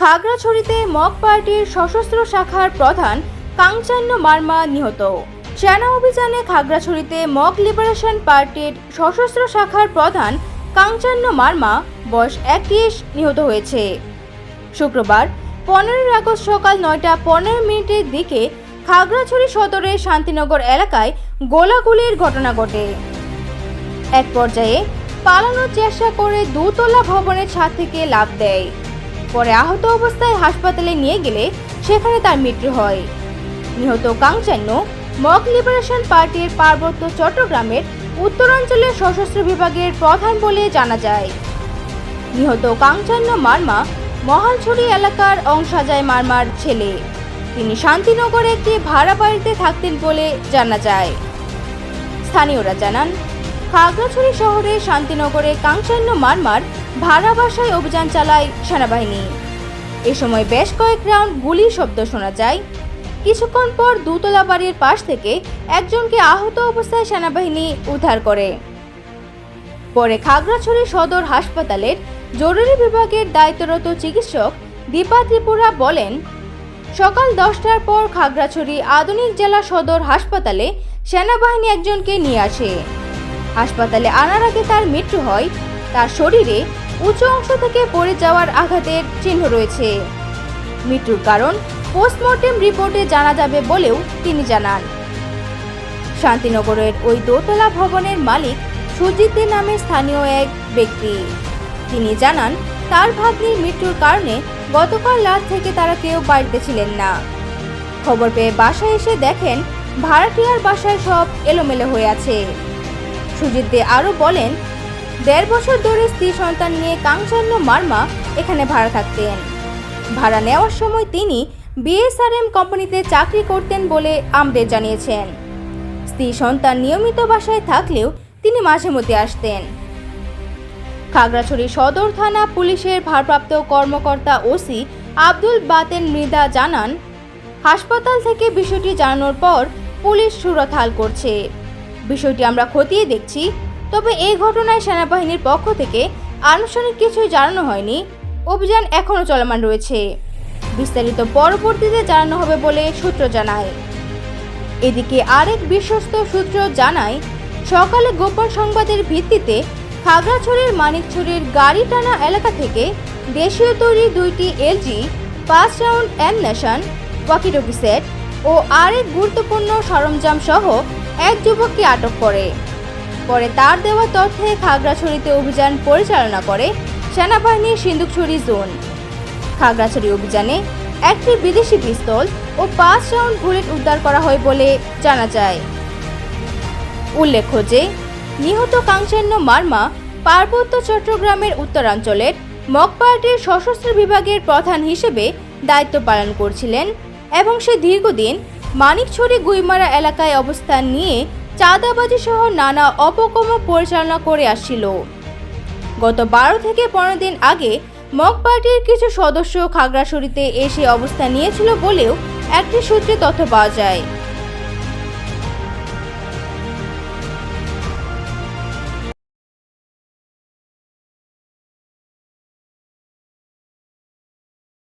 খাগড়াছড়িতে mock পার্টির সশস্ত্র শাখার প্রধান কাংচান্য মার্মা নিহত। সেনা অভিযানে খাগড়াছড়িতে মক লিবারেশন পার্টির সশস্ত্র শাখার প্রধান কাংচান্য মার্মা বয়স একত্রিশ নিহত হয়েছে। শুক্রবার পনেরোই আগস্ট সকাল নয়টা পনেরো মিনিটের দিকে খাগড়াছড়ি সদরের শান্তিনগর এলাকায় গোলাগুলির ঘটনা ঘটে। এক পর্যায়ে পালানোর চেষ্টা করে দুতলা ভবনের ছাদ থেকে লাফ দেয়। পরে আহত অবস্থায় হাসপাতালে নিয়ে গেলে সেখানে তার মৃত্যু হয়। নিহত কাংচান্য মক লিবারেশন পার্টির পার্বত্য চট্টগ্রামের উত্তরাঞ্চলের সশস্ত্র বিভাগের প্রধান বলে জানা যায়। নিহত কাংচান্য মার্মা মহালছড়ি এলাকার অংশাজায় মার্মার ছেলে। তিনি শান্তিনগরে একটি ভাড়া বাড়িতে থাকতেন বলে জানা যায়। স্থানীয়রা জানান খাগড়াছড়ি শহরের শান্তিনগরে কাংচান্য মারমার ভাড়া বাসায় অভিযান চালায় সেনাবাহিনী। এ সময় বেশ কয়েক রাউন্ড গুলির শব্দ শোনা যায়। কিছুক্ষণ পর দুতলা বাড়ির পাশ থেকে একজনকে আহত অবস্থায় সেনাবাহিনী উদ্ধার করে। পরে খাগড়াছড়ি সদর হাসপাতালের জরুরি বিভাগের দায়িত্বরত চিকিৎসক দীপা ত্রিপুরা বলেন, সকাল দশটার পর খাগড়াছড়ি আধুনিক জেলা সদর হাসপাতালে সেনাবাহিনী একজনকে নিয়ে আসে। হাসপাতালে আনার আগে তার মৃত্যু হয়, তার শরীরে উঁচু অংশ থেকে পড়ে যাওয়ার আঘাতের চিহ্ন রয়েছে। মৃত্যুর কারণ পোস্টমর্টেম রিপোর্টে জানা যাবে বলেও তিনি জানান। শান্তিনগরের ওই দোতলা ভবনের মালিক সুজিতের নামে স্থানীয় এক ব্যক্তি। তিনি জানান, তার ভাগ্নির মৃত্যুর কারণে গতকাল রাত থেকে তারা কেউ বাড়িতে ছিলেন না। খবর পেয়ে বাসায় এসে দেখেন, ভাড়াটিয়ার বাসায় সব এলোমেলো হয়ে আছে। সুজিত দে আরও বলেন, দেড় বছর ধরে স্ত্রী সন্তান নিয়ে কাংচান্য মার্মা এখানে ভাড়া থাকতেন। ভাড়া নেওয়ার সময় তিনি বিএসআরএম কোম্পানিতে চাকরি করতেন বলে আমাদের জানিয়েছেন। স্ত্রী সন্তান নিয়মিত বাসায় থাকলেও তিনি মাঝে মধ্যে আসতেন। খাগড়াছড়ি সদর থানা পুলিশের ভারপ্রাপ্ত কর্মকর্তা ওসি আব্দুল বাতেন মৃদা জানান, হাসপাতাল থেকে বিষয়টি জানানোর পর পুলিশ সুরথাল করছে। বিষয়টি আমরা খতিয়ে দেখছি, তবে এই ঘটনায় সেনাবাহিনীর পক্ষ থেকে আনুষ্ঠানিক কিছুই জানানো হয়নি। অভিযান এখনও চলমান রয়েছে। বিস্তারিত পরবর্তীতে জানানো হবে বলে সূত্র জানায়। এদিকে আরেক বিশ্বস্ত সূত্র জানায়, সকালে গোপন সংবাদের ভিত্তিতে খাগড়াছড়ির মানিকছড়ির গাড়ি টানা এলাকা থেকে দেশীয় তৈরি দুইটি এলজি পাঁচ round ammunition walkie talkie set ও আরেক গুরুত্বপূর্ণ সরঞ্জাম সহ এক যুবককে আটক করে। পরে তার দেওয়া তথ্যে খাগড়াছড়িতে অভিযান পরিচালনা করে সেনাবাহিনীর সিন্দুকছড়ি জোন। খাগড়াছড়ি অভিযানে একটি বিদেশি পিস্তল ও পাঁচ রাউন্ড বুলেট উদ্ধার করা হয় বলে জানা যায়। উল্লেখ্য যে, নিহত কাংচান্য মার্মা পার্বত্য চট্টগ্রামের উত্তরাঞ্চলের মগ পার্টির সশস্ত্র বিভাগের প্রধান হিসেবে দায়িত্ব পালন করছিলেন এবং সে দীর্ঘদিন মানিকছড়ি গুইমারা এলাকায় অবস্থান নিয়ে চাঁদাবাজি সহ নানা অপকর্ম পরিচালনা করে আসছিল। গত বারো থেকে পনেরো দিন আগে মগ পার্টির কিছু সদস্য খাগড়াছড়িতে এসে অবস্থান নিয়েছিল বলেও একটি সূত্রে তথ্য পাওয়া যায়।